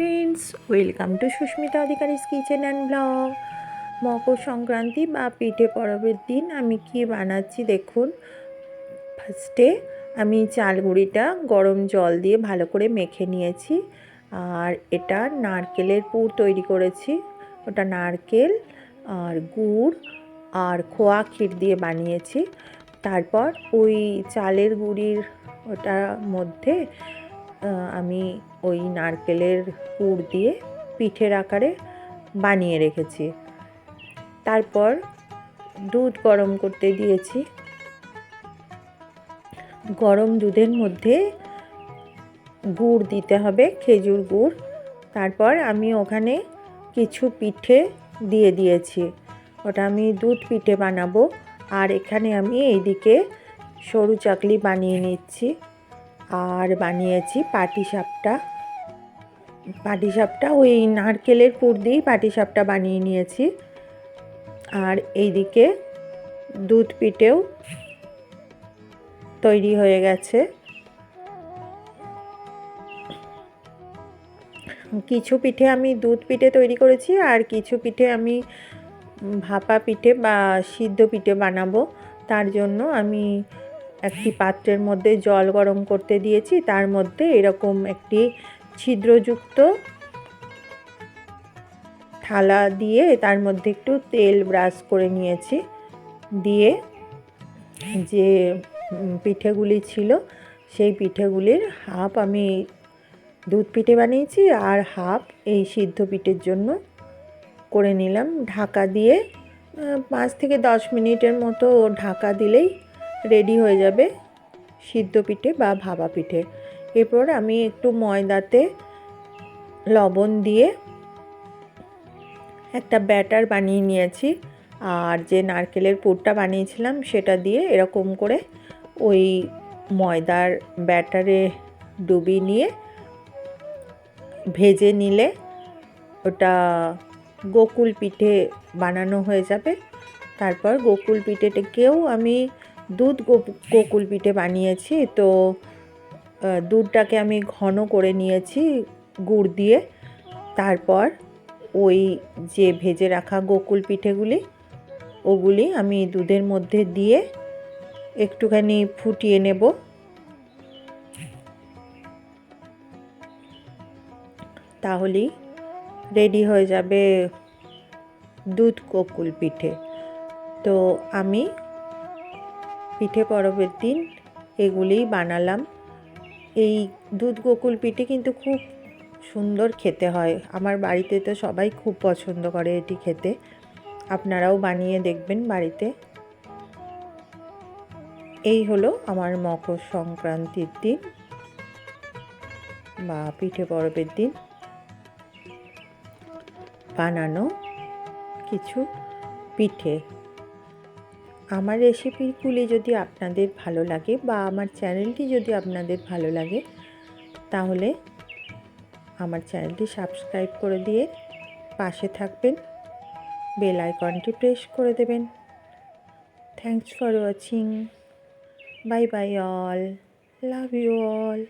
Friends, welcome to Susmita Adhikari's kitchen and blog. Makar Sankranti বা পিঠে পরবের দিন আমি কি বানাচ্ছি দেখুন। ফার্স্টে আমি চাল গুঁড়িটা গরম জল দিয়ে ভালো করে মেখে নিয়েছি। আর এটা নারকেলের পুর তৈরি করেছি। ওটা নারকেল আর গুড় আর খোয়া ক্ষীর দিয়ে বানিয়েছি। তারপর ওই চালের গুঁড়ির ওটার মধ্যে আমি ওই নারকেলের পুর দিয়ে পিঠের আকারে বানিয়ে রেখেছি। তারপর দুধ গরম করতে দিয়েছি। গরম দুধের মধ্যে গুড় দিতে হবে, খেজুর গুড়। তারপর আমি ওখানে কিছু পিঠে দিয়ে দিয়েছি। ওটা আমি দুধ পিঠে বানাবো। আর এখানে আমি এইদিকে সরু চাকলি বানিয়ে নিচ্ছি। আর বানিয়েছি পাটিসাপটা। পাটিসাপটা ওই নারকেলের পুর দিয়েই পাটিসাপটা বানিয়ে নিয়েছি। আর এইদিকে দুধ পিঠেও তৈরি হয়ে গেছে। কিছু পিঠে আমি দুধ পিঠে তৈরি করেছি আর কিছু পিঠে আমি ভাপা পিঠে বা সিদ্ধ পিঠে বানাবো। তার জন্য আমি একটি পাত্রের মধ্যে জল গরম করতে দিয়েছি। তার মধ্যে এরকম একটি ছিদ্রযুক্ত থালা দিয়ে তার মধ্যে একটু তেল ব্রাশ করে নিয়েছি। দিয়ে যে পিঠেগুলি ছিল, সেই পিঠেগুলির হাফ আমি দুধ পিঠে বানিয়েছি আর হাফ এই সিদ্ধ পিঠের জন্য করে নিলাম। ঢাকা দিয়ে পাঁচ থেকে দশ মিনিটের মতো ঢাকা দিলেই রেডি হয়ে যাবে সিদ্ধ পিঠে বা ভাপা পিঠে। এরপর আমি একটু ময়দাতে লবণ দিয়ে একটা ব্যাটার বানিয়ে নিয়েছি। আর যে নারকেলের পুরটা বানিয়েছিলাম সেটা দিয়ে এরকম করে ওই ময়দার ব্যাটারে ডুবিয়ে নিয়ে ভেজে নিলে ওটা গোকুল পিঠে বানানো হয়ে যাবে। তারপর গোকুল পিঠেটাকেও আমি দুধ গোকুল পিঠে বানিয়েছি। তো দুধটাকে আমি ঘন করে নিয়েছি গুড় দিয়ে। তারপর ওই যে ভেজে রাখা গোকুল পিঠেগুলি, ওগুলি আমি দুধের মধ্যে দিয়ে একটুখানি ফুটিয়ে নেব। তাহলেই রেডি হয়ে যাবে দুধ গোকুল পিঠে। তো আমি পিঠে পরবের দিন এগুলিই বানালাম। এই দুধ গোকুল পিঠে কিন্তু খুব সুন্দর খেতে হয়। আমার বাড়িতে তো সবাই খুব পছন্দ করে এটি খেতে। আপনারাও বানিয়ে দেখবেন বাড়িতে। এই হলো আমার মকর সংক্রান্তির দিন বা পিঠে পরবের দিন। বানানো কিছু পিঠে। আমার রেসিপিগুলি যদি আপনাদের ভালো লাগে বা আমার চ্যানেলটি যদি আপনাদের ভালো লাগে, তাহলে আমার চ্যানেলটি সাবস্ক্রাইব করে দিয়ে পাশে থাকবেন বেল আইকনটি প্রেস করে দেবেন। Thanks for watching bye bye all love you all